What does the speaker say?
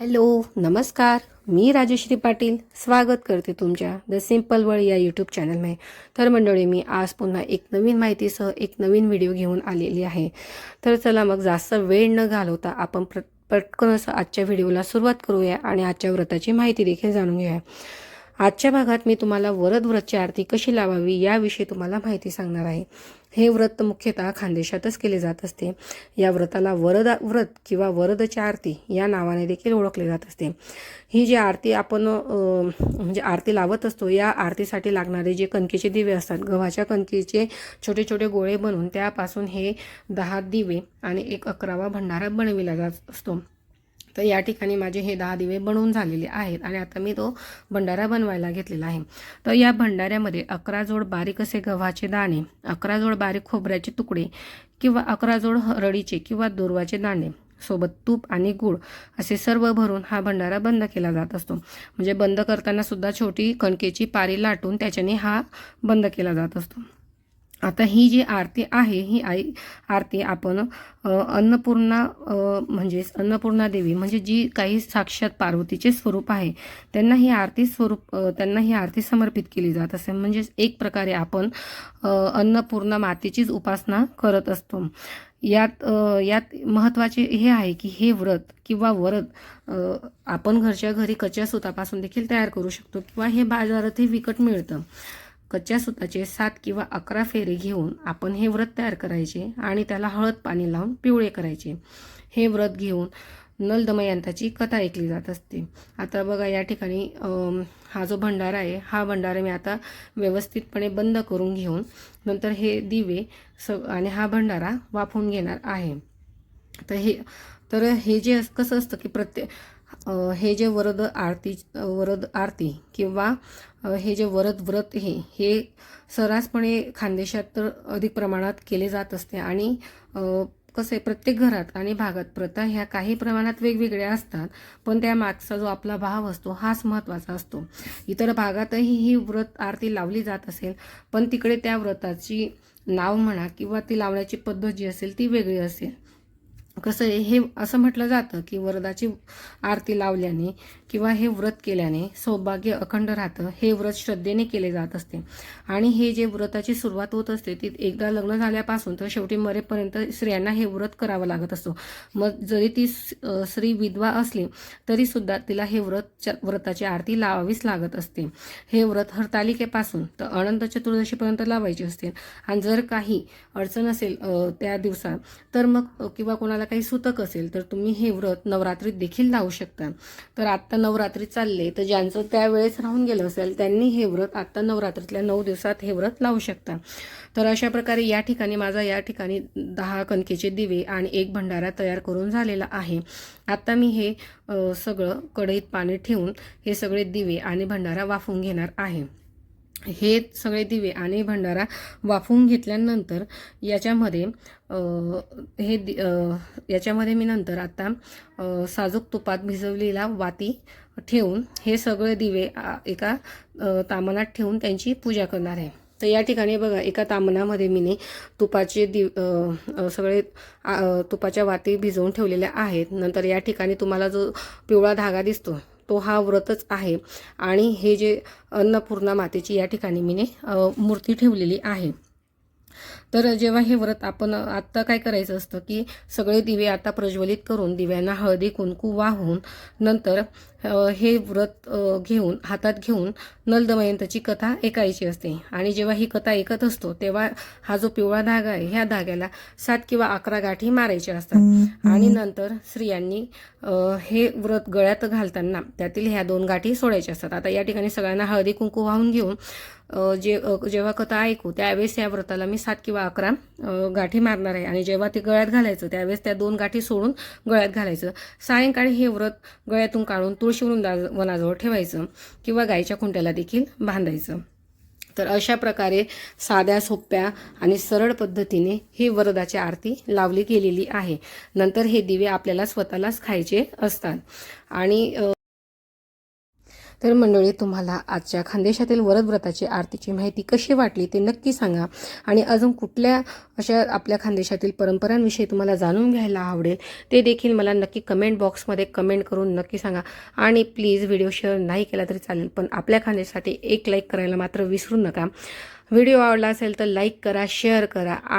Hello नमस्कार. मी राजश्री पाटील. स्वागत करते तुमच्या द सिंपल वर्ल्ड या यूट्यूब चॅनलमध्ये तर मंडळी मी आज पुन्हा एक नवीन माहितीसह एक नवीन व्हिडिओ घेऊन आलेली आहे. तर चला मग जास्त वेळ न घालवता आपण प्र पटकन असं आजच्या व्हिडिओला सुरुवात करूया आणि आजच्या व्रताची माहिती देखील जाणून घेऊया. आजच्या भागात मी तुम्हाला वरद व्रतची आरती कशी लावावी याविषयी तुम्हाला माहिती सांगणार आहे. हे व्रत मुख्यतः खानदेशातच केले जात असते. या व्रताला वरद व्रत किंवा वरदची आरती या नावाने देखील ओळखले जात असते. ही जी आरती आपण म्हणजे आरती लावत असतो या आरतीसाठी लागणारे जे कणकेचे दिवे असतात गव्हाच्या कणकेचे छोटे छोटे गोळे बनवून त्यापासून हे दहा दिवे आणि एक अकरावा भंडारा बनविला जात असतो. तर या ठिकाणी माझे हे दहा दिवे बनवून झालेले आहेत आणि आता मी तो भंडारा बनवायला घेतलेला आहे. तर या भंडाऱ्यामध्ये अकरा जोड बारीक असे गव्हाचे दाणे अकरा जोड बारीक खोबऱ्याचे तुकडे किंवा अकरा जोड हरडीचे किंवा दोरवाचे दाणे सोबत तूप आणि गूळ असे सर्व भरून हा भंडारा बंद केला जात असतो. म्हणजे बंद करताना सुद्धा छोटी कणकेची पारी लाटून त्याच्याने हा बंद केला जात असतो. आता ही जी आरती आहे ही आई आरती आपण अन्नपूर्णा म्हणजेच अन्नपूर्णा देवी म्हणजे जी काही साक्षात पार्वतीचे स्वरूप आहे त्यांना ही आरती स्वरूप त्यांना ही आरती समर्पित केली जात असे. म्हणजेच एक प्रकारे आपण अन्नपूर्णा मातेचीच उपासना करत असतो. यात यात महत्त्वाचे हे आहे की हे व्रत किंवा वरद आपण घरच्या घरी कच्च्या सुतापासून देखील तयार करू शकतो किंवा हे बाजारातही विकत मिळतं. कच्च्या सुताचे सात किंवा अकरा फेरे घेऊन आपण हे व्रत तयार करायचे आणि त्याला हळद पाणी लावून पिवळे करायचे. हे व्रत घेऊन नल दमयंताची कथा ऐकली जात असते. आता बघा या ठिकाणी हा जो भंडारा आहे हा भंडारा मी आता व्यवस्थितपणे बंद करून घेऊन नंतर हे दिवे स आणि हा भंडारा वाफवून घेणार आहे. तर हे तर हे जे कसं असतं की प्रत्येक हे जे वरद आरती वरद आरती किंवा हे जे वरद व्रत हे हे सर्रासपणे खानदेशात तर अधिक प्रमाणात केले जात असते. आणि कसं आहे प्रत्येक घरात आणि भागात प्रथा ह्या काही प्रमाणात वेगवेगळ्या असतात पण त्या मागचा जो आपला भाव असतो हाच महत्त्वाचा असतो. इतर भागातही ही व्रत आरती लावली जात असेल पण तिकडे त्या व्रताची नाव म्हणा किंवा ती लावण्याची पद्धत जी असेल ती वेगळी असेल. कसं आहे हे असं म्हटलं जातं की वरदाची आरती लावल्याने किंवा हे व्रत केल्याने सौभाग्य अखंड राहतं हे व्रत श्रद्धेने केले जात असते. आणि हे जे व्रताची सुरुवात होत असते ती एकदा लग्न झाल्यापासून तर शेवटी मरेपर्यंत स्त्रियांना हे व्रत करावं लागत असतो. मग जरी ती स्त्री विधवा असली तरी सुद्धा तिला हे व्रत व्रताची आरती लावावीच लागत असते. हे व्रत हरतालिकेपासून तर अनंत चतुर्दशीपर्यंत लावायचे असते. आणि जर काही अडचण असेल त्या दिवसात तर मग किंवा कोणाला काही सुतक असेल तर तुम्ही हे व्रत नवरात्रीत देखील लावू शकता. तर आत्ता नवरात्री चालले तर ज्यांचं त्यावेळेस राहून गेलं असेल त्यांनी हे व्रत आत्ता नवरात्रीतल्या नऊ दिवसात हे व्रत लावू शकता. तर अशा प्रकारे या ठिकाणी माझा या ठिकाणी दहा कणकेचे दिवे आणि एक भंडारा तयार करून झालेला आहे. आत्ता मी हे सगळं कढईत पाणी ठेवून हे सगळे दिवे आणि भंडारा वाफवून घेणार आहे. हे सगळे दिवे आणि भंडारा वाफवून घेतल्यानंतर याच्यामध्ये हे दि याच्यामध्ये मी नंतर आता साजूक तुपात भिजवलेला वाती ठेवून हे सगळे दिवे एका अ, तामणात ठेवून त्यांची पूजा करणार आहे. तर या ठिकाणी बघा एका तामणामध्ये मी तुपाचे दिव सगळे तुपाच्या वाती भिजवून ठेवलेल्या आहेत. नंतर या ठिकाणी तुम्हाला जो पिवळा धागा दिसतो तो हा व्रतच आहे. आणि हे जे अन्नपूर्णा मातेची या ठिकाणी मीने मूर्ती ठेवलेली आहे. तर जेव्हा हे व्रत आपण आत्ता काय करायचं असतं की सगळे दिवे आता प्रज्वलित करून दिव्यांना हळदी कुंकू वाहून नंतर हे व्रत घेऊन हातात घेऊन नलदमयंताची कथा ऐकायची असते. आणि जेव्हा ही कथा ऐकत असतो तेव्हा हा जो पिवळा धागा आहे ह्या धाग्याला सात किंवा अकरा गाठी मारायच्या असतात. आणि नंतर स्त्रियांनी हे व्रत गळ्यात घालताना त्यातील ह्या दोन गाठी सोडायच्या असतात. आता या ठिकाणी सगळ्यांना हळदी कुंकू वाहून घेऊन जे जेव्हा कथा ऐकू त्यावेळेस या व्रताला मी सात किंवा अकरा गाठी मारणार आहे. आणि जेव्हा ते गळ्यात घालायचं त्यावेळेस त्या दोन गाठी सोडून गळ्यात घालायचं. सायंकाळी हे व्रत गळ्यातून काढून तुळशी वृंदा वनाजवळ ठेवायचं किंवा गाईच्या खुंट्याला देखील बांधायचं. तर अशा प्रकारे साध्या सोप्या आणि सरळ पद्धतीने ही वरदाची आरती लावली गेलेली आहे. नंतर हे दिवे आपल्याला स्वतःलाच खायचे असतात. आणि तर मंडळी तुम्हाला आजच्या खानदेशातील वरद व्रताची आरतीची माहिती कशी वाटली ते नक्की सांगा. आणि अजून कुठल्या अशा आपल्या खानदेशातील परंपरांविषयी तुम्हाला जाणून घ्यायला आवडेल ते देखील मला नक्की कमेंट बॉक्समध्ये कमेंट करून नक्की सांगा. आणि प्लीज व्हिडिओ शेअर नाही केला तरी चालेल पण आपल्या खानदेशासाठी एक लाईक करायला मात्र विसरू नका. व्हिडिओ आवडला असेल तर लाईक करा शेअर करा.